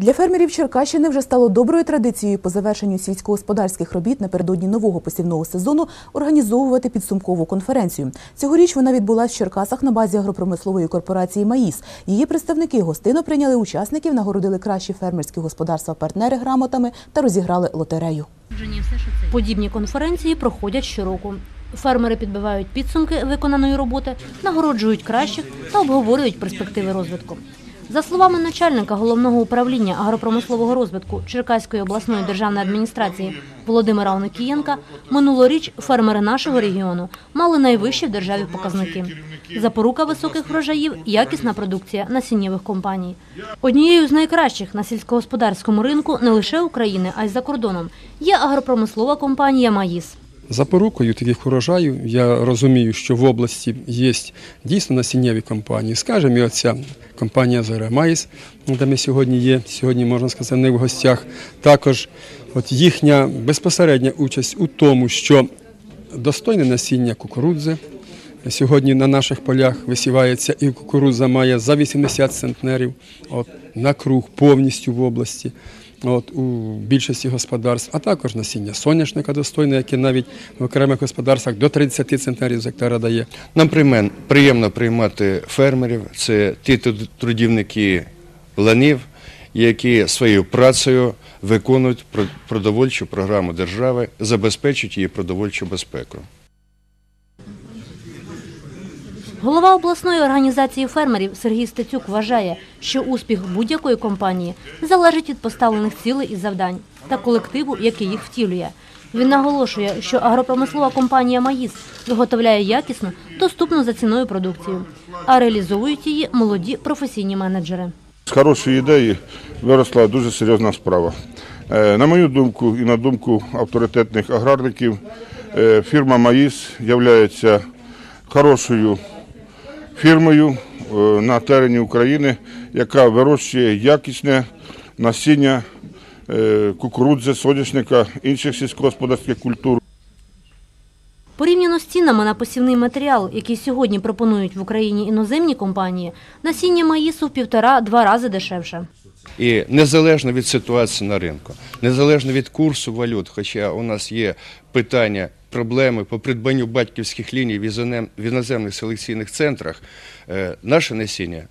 Для фермерів Черкащини вже стало доброю традицією по завершенню сільськогосподарських робіт напередодні нового посівного сезону організовувати підсумкову конференцію. Цьогоріч вона відбулась в Черкасах на базі агропромислової корпорації «Маїс». Її представники гостину прийняли учасників, нагородили кращі фермерські господарства-партнери грамотами та розіграли лотерею. Подібні конференції проходять щороку. Фермери підбивають підсумки виконаної роботи, нагороджують кращих та обговорюють перспективи розвитку. За словами начальника головного управління агропромислового розвитку Черкаської обласної державної адміністрації Володимира Оникієнка, минулоріч фермери нашого регіону мали найвищі в державі показники. Запорука високих врожаїв – якісна продукція насіннєвих компаній. Однією з найкращих на сільськогосподарському ринку не лише України, а й за кордоном є агропромислова компанія «Маїс». Запорукою таких урожаю я розумію, що в області є дійсно насіннєві компанії. Скажімо, і оця компанія «Зора Майс», де ми сьогодні є, сьогодні, можна сказати, не в гостях. Також от їхня безпосередня участь у тому, що достойне насіння кукурудзи. Сьогодні на наших полях висівається і кукурудза має за 80 центнерів от, на круг повністю в області. От, у більшості господарств, а також насіння соняшника достойне, яке навіть в окремих господарствах до 30 центнерів з гектара дає. Нам приємно приймати фермерів. Це ті трудівники ланів, які своєю працею виконують про- продовольчу програму держави, забезпечують її продовольчу безпеку. Голова обласної організації фермерів Сергій Стецюк вважає, що успіх будь-якої компанії залежить від поставлених цілей і завдань та колективу, який їх втілює. Він наголошує, що агропромислова компанія «Маїс» виготовляє якісну, доступну за ціною продукцію, а реалізовують її молоді професійні менеджери. З хорошої ідеї виросла дуже серйозна справа. Е, На мою думку і на думку авторитетних аграрників, е, фірма Маїс є хорошою фірмою е, на терені України, яка вирощує якісне насіння е, кукурудзи, соняшника, інших сільськогосподарських культур. Порівняно з цінами на посівний матеріал, який сьогодні пропонують в Україні іноземні компанії, насіння маїсу в півтора-два рази дешевше. І незалежно від ситуації на ринку, незалежно від курсу валют, хоча у нас є питання, проблеми по придбанню батьківських ліній в інозем- в іноземних селекційних центрах, е, наше насіння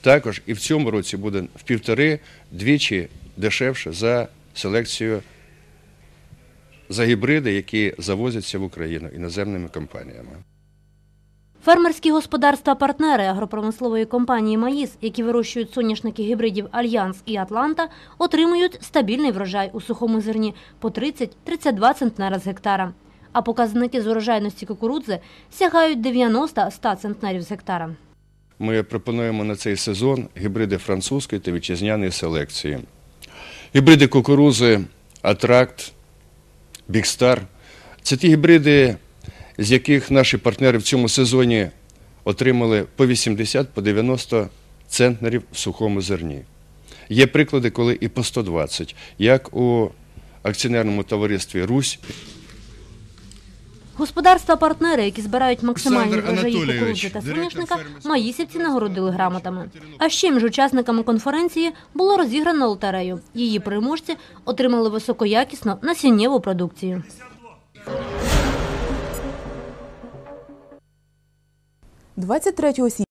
також і в цьому році буде в півтори-двічі дешевше за селекцію за гібриди, які завозяться в Україну іноземними компаніями. Фермерські господарства-партнери агропромислової компанії «Маїс», які вирощують соняшники гібридів «Альянс» і «Атланта», отримують стабільний врожай у сухому зерні по 30-32 центнера з гектара. А показники з урожайності кукурудзи сягають 90-100 центнерів з гектара. Ми пропонуємо на цей сезон гібриди французької та вітчизняної селекції. Гібриди кукурузи Атракт, Бікстар це ті гібриди, з яких наші партнери в цьому сезоні отримали по 80 по 90 центнерів в сухому зерні. Є приклади, коли і по 120, як у акціонерному товаристві Русь Господарства-партнери, які збирають максимальні врожаї кукурудзи та соняшника, маїсівці нагородили грамотами. А ще між учасниками конференції було розіграно лотерею. Її переможці отримали високоякісну насіннєву продукцію. – 23 січня